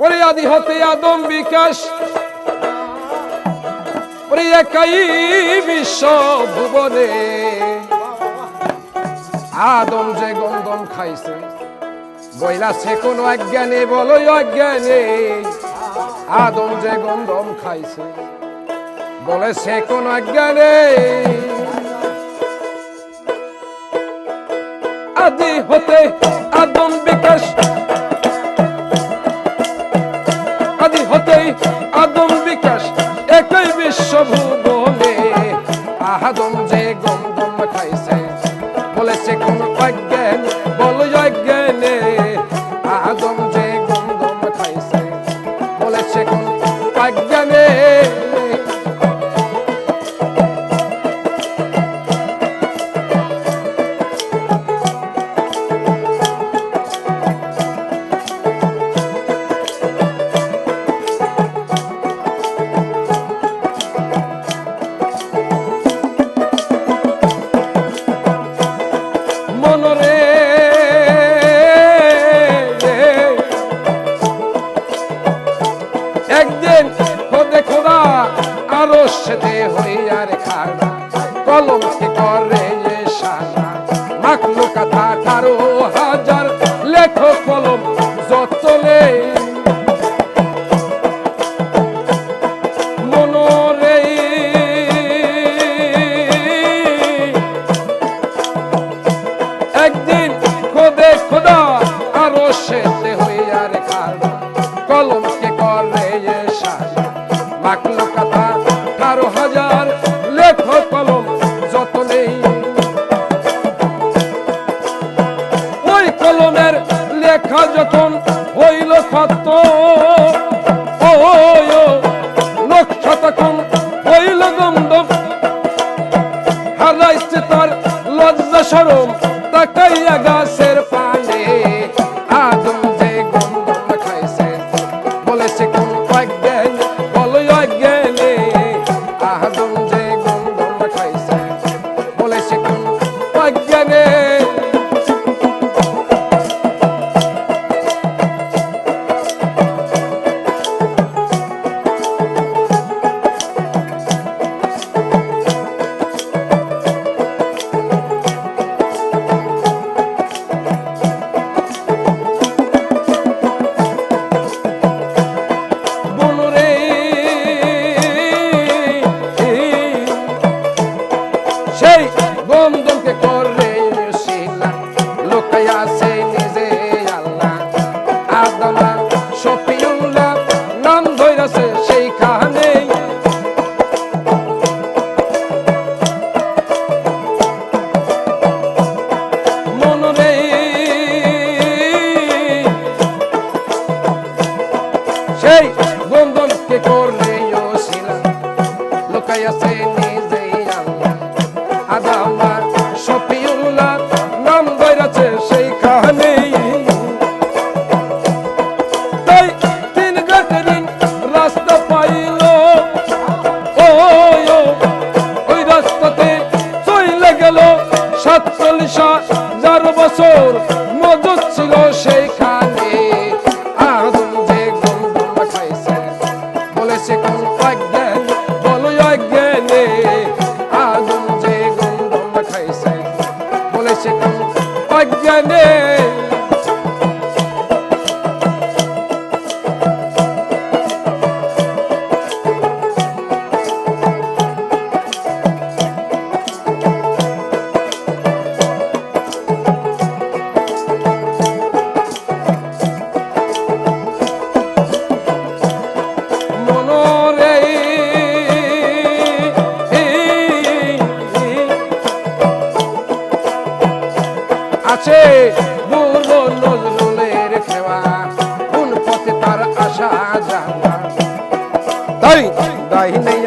ওরে হতে আদম বিকাশ। ওরে একাই বিশ্ব ভুবনে। আদম যে গন্ধম খাইছে, বইলা সে কোনো অজ্ঞানে, বলো অজ্ঞানে। আদম যে গন্ধম খাইছে, বলে সে কোন অজ্ঞানে। আদি হতে আদম বিকাশ আদম বিকাশ একই বিশ্ব ভুবনে একদিন খোদে খোদা আরও সেতে হইয়ার খাড়া কলম কি করে মাখলো কথা হাজার লেখো কলম যত নেই। ওই কলমের লেখা যখন হইল তখন তার লজ্জা সরম, তাকাইয়া গাছের বন্ধনকে করে শিলা লোকাইয়া সে নিজে আল্লাহ। আদমা শফিউল্লাহ, নাম ধইরাছে সেই কাহানে মনরে সেই বন্ধনকে করলে শিলা নিজে আল্লাহ আদামা শফিউল্লাহ সেই কাহানি ওই রাস্তাতে চইলে গেল সাতচল্লিশ হাজার বছর মজুদ ছিল সেইখানে। আদম যে গন্ধম খাইছে বলেছে, কোন অজ্ঞানে বুড়ো নজরুলের খেওয়া কোন পথে তার আশা যাওয়া তাই? দাহি নেই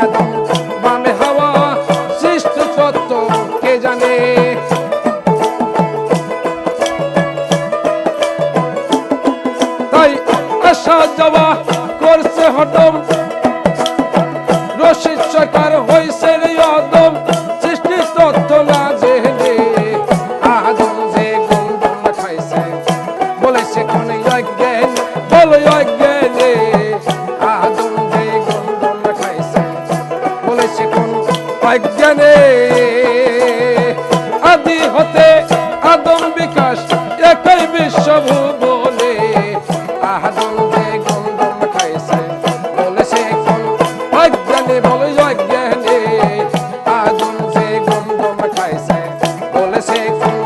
অজ্ঞানে। আদি হতে আদম বিকাশ, একই বিশ্বভুবনে। আহাদম যে গন্ধম খাইছে বলে সে কোন অজ্ঞানে বলে অজ্ঞানে। আদম যে গন্ধম খাইছে বলে সে কোন